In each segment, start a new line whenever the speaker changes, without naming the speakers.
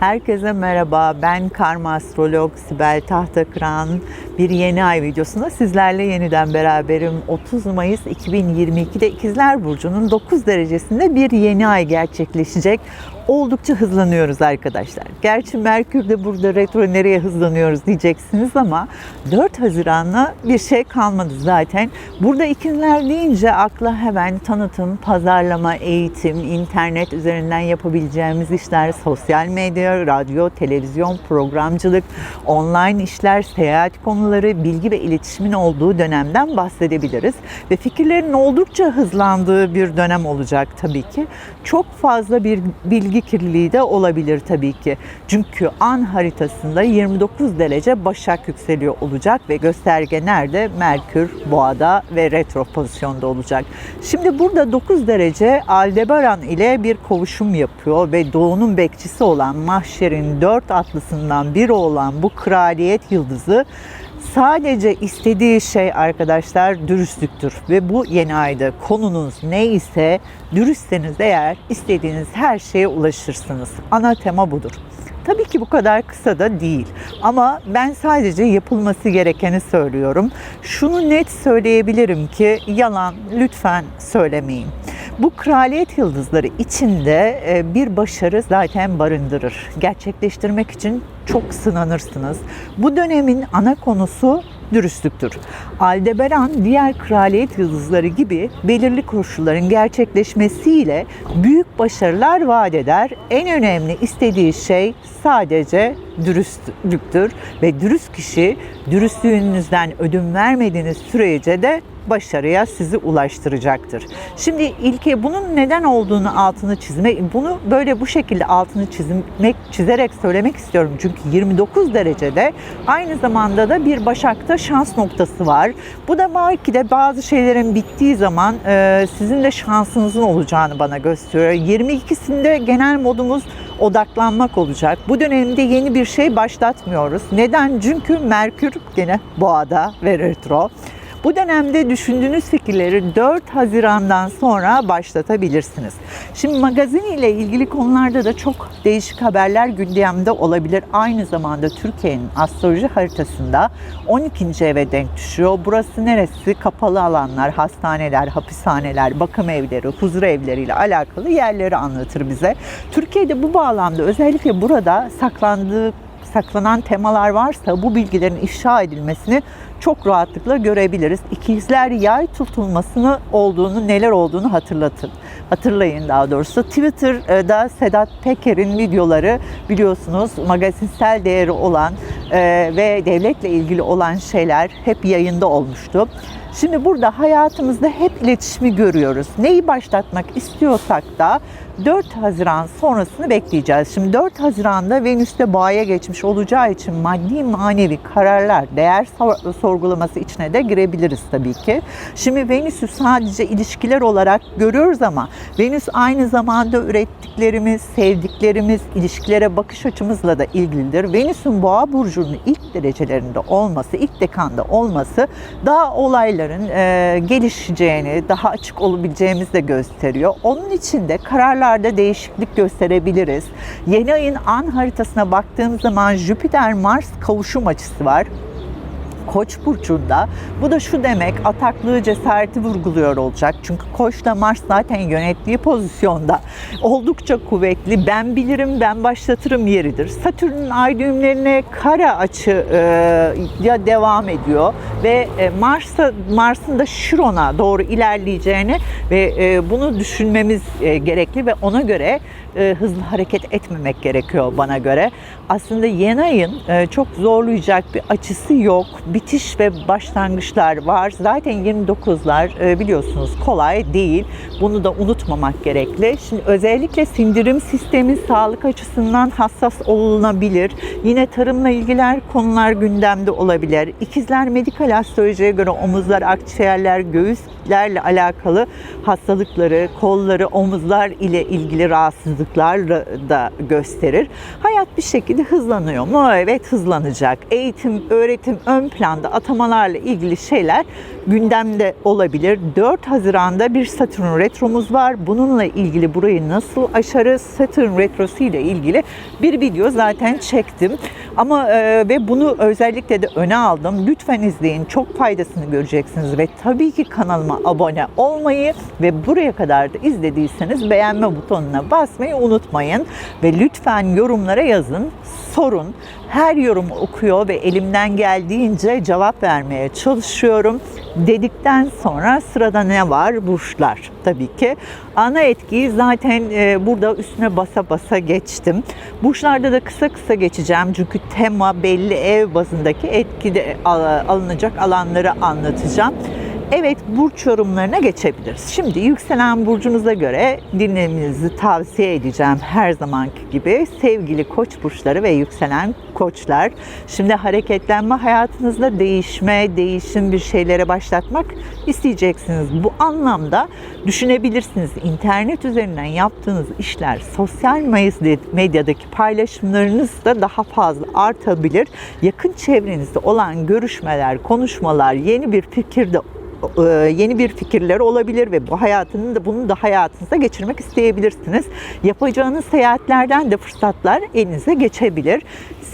Herkese merhaba. Ben karma astrolog Sibel Tahtakıran. Bir yeni ay videosunda sizlerle yeniden beraberim. 30 Mayıs 2022'de İkizler Burcu'nun 9 derecesinde bir yeni ay gerçekleşecek. Oldukça hızlanıyoruz arkadaşlar. Gerçi Merkür de burada retro nereye hızlanıyoruz diyeceksiniz ama 4 Haziran'la bir şey kalmadı zaten. Burada ikizler deyince akla hemen tanıtım, pazarlama, eğitim, internet üzerinden yapabileceğimiz işler, sosyal medya, radyo, televizyon, programcılık, online işler, seyahat konuları, bilgi ve iletişimin olduğu dönemden bahsedebiliriz. Ve fikirlerin oldukça hızlandığı bir dönem olacak tabii ki. Çok fazla bir bilgi kirliliği de olabilir tabii ki. Çünkü an haritasında 29 derece Başak yükseliyor olacak ve gösterge nerede? Merkür, Boğa'da ve retro pozisyonda olacak. Şimdi burada 9 derece Aldebaran ile bir kovuşum yapıyor ve Doğu'nun bekçisi olan Mahşer'in dört atlısından biri olan bu kraliyet yıldızı Sadece istediği şey arkadaşlar dürüstlüktür ve bu yeni ayda konunuz neyse dürüstseniz eğer istediğiniz her şeye ulaşırsınız. Ana tema budur. Tabii ki bu kadar kısa da değil. Ama ben sadece yapılması gerekeni söylüyorum. Şunu net söyleyebilirim ki yalan lütfen söylemeyin. Bu kraliyet yıldızları içinde e, bir başarı zaten barındırır. Gerçekleştirmek için çok sınanırsınız. Bu dönemin ana konusu dürüstlüktür. Aldebaran diğer kraliyet yıldızları gibi belirli koşulların gerçekleşmesiyle büyük başarılar vaat eder. En önemli istediği şey sadece dürüstlüktür ve dürüst kişi dürüstlüğünüzden ödün vermediğiniz sürece de başarıya sizi ulaştıracaktır. Şimdi ilke bunun neden olduğunu altını çizmek, bunu böyle bu şekilde altını çizmek, çizerek söylemek istiyorum. Çünkü 29 derecede aynı zamanda da bir Başak'ta şans noktası var. Bu da belki de bazı şeylerin bittiği zaman e, sizin de şansınızın olacağını bana gösteriyor. 22'sinde genel modumuz odaklanmak olacak. Bu dönemde yeni bir şey başlatmıyoruz. Neden? Çünkü Merkür gene boğada ve retro. Bu dönemde düşündüğünüz fikirleri 4 Haziran'dan sonra başlatabilirsiniz. Şimdi magazin ile ilgili konularda da çok değişik haberler gündemde olabilir. Aynı zamanda Türkiye'nin astroloji haritasında 12. eve denk düşüyor. Burası neresi? Kapalı alanlar, hastaneler, hapishaneler, bakım evleri, huzur evleriyle alakalı yerleri anlatır bize. Türkiye'de bu bağlamda özellikle burada saklandığı saklanan temalar varsa bu bilgilerin ifşa edilmesini çok rahatlıkla görebiliriz. İkizler yay tutulmasını olduğunu, neler olduğunu hatırlatın. Hatırlayın daha doğrusu. Twitter'da Sedat Peker'in videoları biliyorsunuz magazinsel değeri olan e, ve devletle ilgili olan şeyler hep yayında olmuştu. Şimdi burada hayatımızda hep iletişimi görüyoruz. Neyi başlatmak istiyorsak da 4 Haziran sonrasını bekleyeceğiz. Şimdi 4 Haziran'da Venüs'te boğaya geçmiş olacağı için maddi manevi kararlar, değer sorgulaması içine de girebiliriz tabii ki. Şimdi Venüs'ü sadece ilişkiler olarak görüyoruz ama Venüs aynı zamanda ürettiklerimiz, sevdiklerimiz, ilişkilere bakış açımızla da ilgilidir. Venüs'ün boğa burcunun ilk derecelerinde olması, ilk dekanda olması daha olayların e, gelişeceğini, daha açık olabileceğimizi de gösteriyor. Onun için de kararlarda değişiklik gösterebiliriz. Yeni ayın an haritasına baktığım zaman Jüpiter-Mars kavuşum açısı var. Koç burcunda. Bu da şu demek ataklığı cesareti vurguluyor olacak. Çünkü Koç'ta Mars zaten yönettiği pozisyonda. Oldukça kuvvetli. Ben bilirim, ben başlatırım yeridir. Satürn'ün ay düğümlerine kara açı e, ya devam ediyor ve e, Mars'a Mars'ın da Şiron'a doğru ilerleyeceğini ve e, bunu düşünmemiz e, gerekli ve ona göre hızlı hareket etmemek gerekiyor bana göre. Aslında yeni ayın çok zorlayacak bir açısı yok. Bitiş ve başlangıçlar var. Zaten 29'lar e, biliyorsunuz kolay değil. Bunu da unutmamak gerekli. Şimdi özellikle sindirim sistemi sağlık açısından hassas olunabilir. Yine tarımla ilgiler konular gündemde olabilir. İkizler medikal astrolojiye göre omuzlar, akciğerler, göğüslerle alakalı hastalıkları, kolları, omuzlar ile ilgili rahatsızlıklar da gösterir. Hayat bir şekilde hızlanıyor mu? Evet hızlanacak. Eğitim, öğretim ön planda atamalarla ilgili şeyler gündemde olabilir. 4 Haziran'da bir Satürn retromuz var. Bununla ilgili burayı nasıl aşarız? Satürn retrosu ile ilgili bir video zaten çektim. Ama e, ve bunu özellikle de öne aldım. Lütfen izleyin. Çok faydasını göreceksiniz ve tabii ki kanalıma abone olmayı ve buraya kadar da izlediyseniz beğenme butonuna basmayı unutmayın ve lütfen yorumlara yazın, sorun. Her yorumu okuyor ve elimden geldiğince cevap vermeye çalışıyorum. Dedikten sonra sırada ne var? Burçlar tabii ki. Ana etkiyi zaten e, burada üstüne basa basa geçtim. Burçlarda da kısa kısa geçeceğim çünkü tema belli ev bazındaki etkide al- alınacak alanları anlatacağım. Evet burç yorumlarına geçebiliriz. Şimdi yükselen burcunuza göre dinlemenizi tavsiye edeceğim her zamanki gibi. Sevgili koç burçları ve yükselen koçlar. Şimdi hareketlenme hayatınızda değişme, değişim bir şeylere başlatmak isteyeceksiniz. Bu anlamda düşünebilirsiniz. İnternet üzerinden yaptığınız işler, sosyal medyadaki paylaşımlarınız da daha fazla artabilir. Yakın çevrenizde olan görüşmeler, konuşmalar, yeni bir fikirde yeni bir fikirler olabilir ve bu hayatının da bunu da hayatınıza geçirmek isteyebilirsiniz. Yapacağınız seyahatlerden de fırsatlar elinize geçebilir.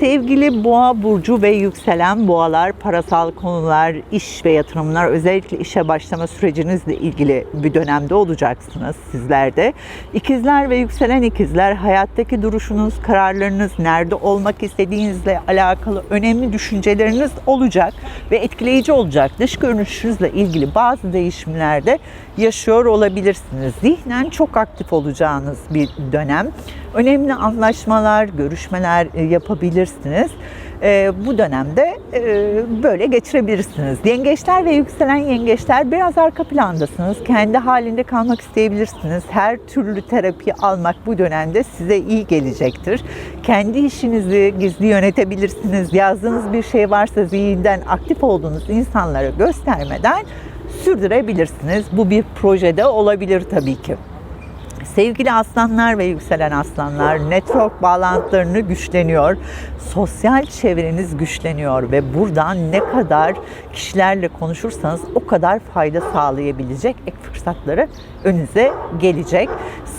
Sevgili boğa burcu ve yükselen boğalar, parasal konular, iş ve yatırımlar, özellikle işe başlama sürecinizle ilgili bir dönemde olacaksınız sizler de. İkizler ve yükselen ikizler, hayattaki duruşunuz, kararlarınız, nerede olmak istediğinizle alakalı önemli düşünceleriniz olacak ve etkileyici olacak. Dış görünüşünüzle ilgili bazı değişimlerde yaşıyor olabilirsiniz. Zihnen çok aktif olacağınız bir dönem. Önemli anlaşmalar, görüşmeler e, yapabilirsiniz. E, bu dönemde e, böyle geçirebilirsiniz. Yengeçler ve yükselen yengeçler biraz arka plandasınız. Kendi halinde kalmak isteyebilirsiniz. Her türlü terapi almak bu dönemde size iyi gelecektir. Kendi işinizi gizli yönetebilirsiniz. Yazdığınız bir şey varsa zihinden aktif olduğunuz insanlara göstermeden sürdürebilirsiniz. Bu bir projede olabilir tabii ki. Sevgili aslanlar ve yükselen aslanlar, network bağlantılarını güçleniyor, sosyal çevreniz güçleniyor ve buradan ne kadar kişilerle konuşursanız o kadar fayda sağlayabilecek ek fırsatları önünüze gelecek.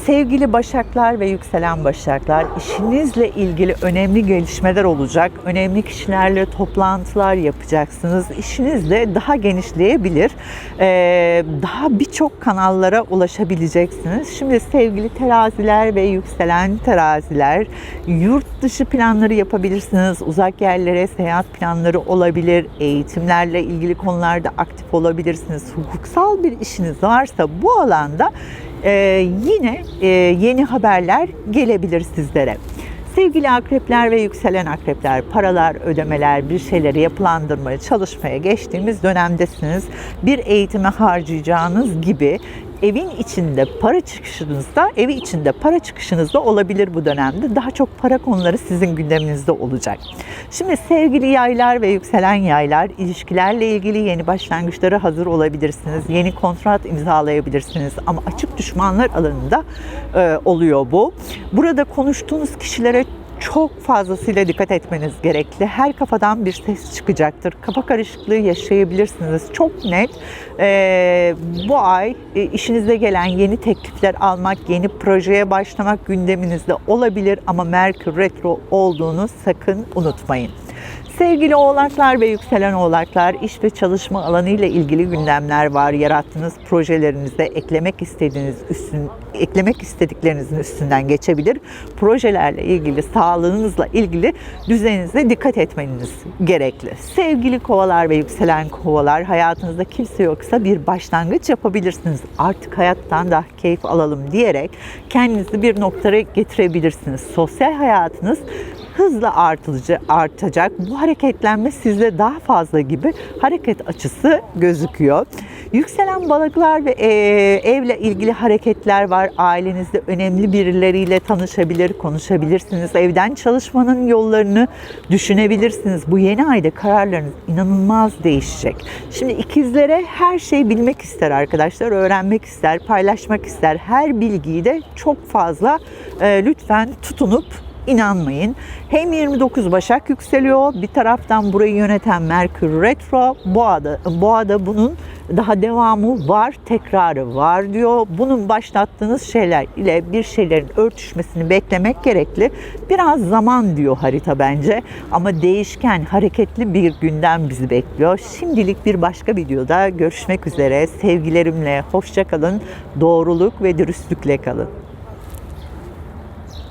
Sevgili başaklar ve yükselen başaklar, işinizle ilgili önemli gelişmeler olacak. Önemli kişilerle toplantılar yapacaksınız. İşiniz de daha genişleyebilir. Ee, daha birçok kanallara ulaşabileceksiniz. Şimdi sevgili teraziler ve yükselen teraziler, yurt dışı planları yapabilirsiniz. Uzak yerlere seyahat planları olabilir. Eğitimlerle ilgili konularda aktif olabilirsiniz. Hukuksal bir işiniz varsa bu alanda e, yine e, yeni haberler gelebilir sizlere. Sevgili akrepler ve yükselen akrepler, paralar, ödemeler, bir şeyleri yapılandırmaya, çalışmaya geçtiğimiz dönemdesiniz. Bir eğitime harcayacağınız gibi evin içinde para çıkışınızda, evi içinde para çıkışınızda olabilir bu dönemde. Daha çok para konuları sizin gündeminizde olacak. Şimdi sevgili yaylar ve yükselen yaylar, ilişkilerle ilgili yeni başlangıçlara hazır olabilirsiniz. Yeni kontrat imzalayabilirsiniz ama açık düşmanlar alanında e, oluyor bu. Burada konuştuğunuz kişilere çok fazlasıyla dikkat etmeniz gerekli. Her kafadan bir ses çıkacaktır. Kafa karışıklığı yaşayabilirsiniz. Çok net e, bu ay e, işinize gelen yeni teklifler almak, yeni projeye başlamak gündeminizde olabilir ama Merkür Retro olduğunu sakın unutmayın. Sevgili oğlaklar ve yükselen oğlaklar, iş ve çalışma alanı ile ilgili gündemler var. Yarattığınız projelerinizde eklemek istediğiniz üstün, eklemek istediklerinizin üstünden geçebilir. Projelerle ilgili, sağlığınızla ilgili düzeninize dikkat etmeniz gerekli. Sevgili kovalar ve yükselen kovalar, hayatınızda kimse yoksa bir başlangıç yapabilirsiniz. Artık hayattan da keyif alalım diyerek kendinizi bir noktaya getirebilirsiniz. Sosyal hayatınız hızla artıcı, artacak. Bu hareketlenme sizde daha fazla gibi hareket açısı gözüküyor. Yükselen balıklar ve e, evle ilgili hareketler var. Ailenizde önemli birileriyle tanışabilir, konuşabilirsiniz. Evden çalışmanın yollarını düşünebilirsiniz. Bu yeni ayda kararlarınız inanılmaz değişecek. Şimdi ikizlere her şey bilmek ister arkadaşlar, öğrenmek ister, paylaşmak ister. Her bilgiyi de çok fazla e, lütfen tutunup inanmayın. Hem 29 Başak yükseliyor. Bir taraftan burayı yöneten Merkür Retro. Boğa'da, Boğa'da bunun daha devamı var, tekrarı var diyor. Bunun başlattığınız şeyler ile bir şeylerin örtüşmesini beklemek gerekli. Biraz zaman diyor harita bence. Ama değişken, hareketli bir gündem bizi bekliyor. Şimdilik bir başka videoda görüşmek üzere. Sevgilerimle hoşça kalın. Doğruluk ve dürüstlükle kalın.